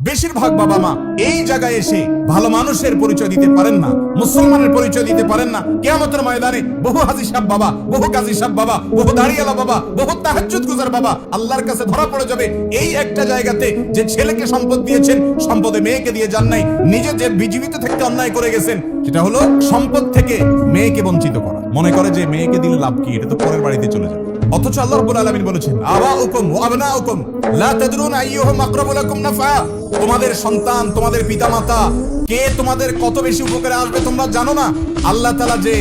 বেশিরভাগ বাবা মা এই জায়গায় এসে ভালো মানুষের পরিচয় দিতে পারেন না, মুসলমানের পরিচয় দিতে পারেন না। কেয়ামতের ময়দানে বহু হাজি সাহেব বাবা, বহু কাজী সাহেব বাবা, বহু দাঁড়িয়ালা বাবা, বহু তাহাজ্জুদ গুজার বাবা আল্লাহর কাছে ধরা পড়ে যাবে এই একটা জায়গাতে যে ছেলেকে সম্পদ দিয়েছেন, সম্পদে মেয়েকে দিয়ে যান নাই, নিজে যে বিজীবিত থেকে অন্যায় করে গেছেন, সেটা হলো সম্পদ থেকে মেয়েকে বঞ্চিত করা। মনে করে যে মেয়েকে দিলে লাভ কি? এটা তো পরের বাড়িতে চলে যাবে। অথচ আল্লাহ রাব্বুল আলামিন বলেছেন আবা উকুম ওয়া আবনাউকুম, লা তাদরুন আইয়ুহুম আকরাবু লাকুম নাফা তোমাদের সন্তান, তোমাদের পিতামাতা, কে তোমাদের কত বেশি উপকারে আসবে তোমরা জানো না? আল্লাহ তাআলা যে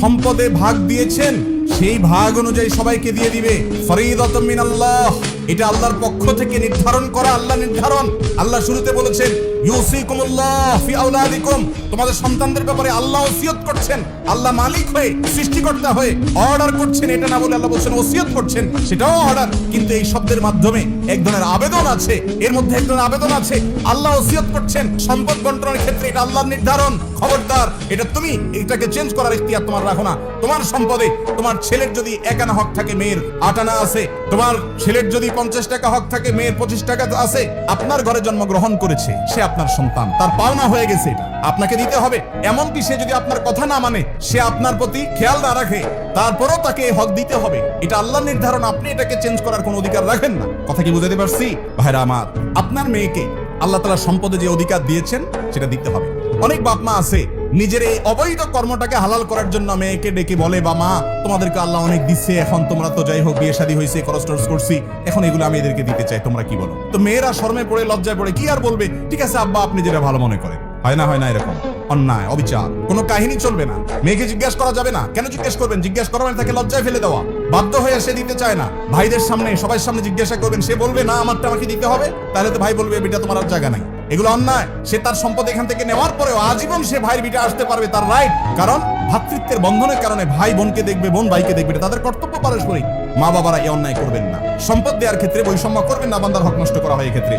সম্পদে ভাগ দিয়েছেন, সেই ভাগ অনুযায়ী সবাইকে দিয়ে দিবে। ফরিদাতুম মিনাল্লাহ, এটা আল্লাহর পক্ষ থেকে নির্ধারণ করা, আল্লাহ নির্ধারণ। আল্লাহ শুরুতে বলেছেন, ইউসিকুমুল্লাহ ফি আওলাদিকুম। তোমাদের সন্তানদের ব্যাপারে আল্লাহ ওসিয়ত করছেন। আল্লাহ মালিক হয়ে, সৃষ্টিকর্তা হয়ে অর্ডার করছেন, এটা না বলে আল্লাহ বলছেন ওসিয়ত করছেন, সেটাও অর্ডার কিন্তু এই শব্দের মাধ্যমে এক ধরনের আবেদন আছে, এর মধ্যে এক ধরনের আবেদন আছে। আল্লাহ ওসিয়ত করছেন, সম্পদ বন্টনের ক্ষেত্রে এটা আল্লাহর নির্ধারণ। খবরদার, এটা তুমি, এটাকে চেঞ্জ করার ইখতিয়ার তোমার রাখো না। তোমার সম্পদে, তোমার ছেলের যদি একানা হক থাকে মেয়ের, আটানা আছে। তোমার ছেলের যদি পঞ্চাশ টাকা হক থাকে মেয়ের, পঁচিশ টাকা আছে। আপনার ঘরে জন্মগ্রহণ করেছে, সে আপনার সন্তান। তার পাওনা হয়ে গেছে। আপনাকে দিতে হবে। এমনকি সে যদি আপনার কথা না মানে সে আপনার প্রতি খেয়াল না রাখে, তারপরও তাকে হক দিতে হবে। এটা আল্লাহর নির্ধারণ, আপনি এটাকে চেঞ্জ করার কোনো অধিকার রাখেন না। কথা কি বুঝাতে পারছি? ভাইরা আমার, আপনার মেয়েকে আল্লাহ তালা সম্পদে যে অধিকার দিয়েছেন, সেটা দিতে হবে। অনেক বাপ মা আছে, নিজের এই অবৈধ কর্মটাকে হালাল করার জন্য মেয়েকে ডেকে বলে বা মা তোমাদেরকে আল্লাহ অনেক দিচ্ছে এখন তোমরা তো যাই হোক, বিয়ে শাদী হয়েছে, খরচ টরচ করছি, এখন এগুলো আমি এদেরকে দিতে চাই, তোমরা কি বলো? তো মেয়েরা শর্মে পড়ে, লজ্জায় পড়ে, কি আর বলবে? ঠিক আছে, আব্বা, আপনি যেটা ভালো মনে করেন। হয় না হয় না এরকম। অন্যায়, অবিচার, কোনো কাহিনী চলবে না। মেয়েকে জিজ্ঞেস করা যাবে না। কেন জিজ্ঞেস করবেন? জিজ্ঞেস করা মানে তাকে লজ্জায় ফেলে দেওয়া। বাধ্য হয়ে সে দিতে চায় না। ভাইদের সামনে সবাই সামনে জিজ্ঞাসা করবেন, সে বলবে, না, আমারটা আমাকে দিতে হবে? তাহলে তো ভাই বলবে, বেটা, তোমার আর জায়গা নাই। এগুলো অন্যায়। সে তার সম্পদ এখান থেকে নেওয়ার পরেও আজীবন সে ভাইয়ের বিটা আসতে পারবে তার রাইট কারণ ভাতৃত্বের বন্ধনের কারণে ভাই বোনকে দেখবে, বোন ভাইকে দেখবে তাদের কর্তব্য পারস্পরিক। মা বাবারা এই অন্যায় করবেন না। সম্পদ দেওয়ার ক্ষেত্রে বৈষম্য করবেন না, বান্দার হক নষ্ট করা হয় এক্ষেত্রে।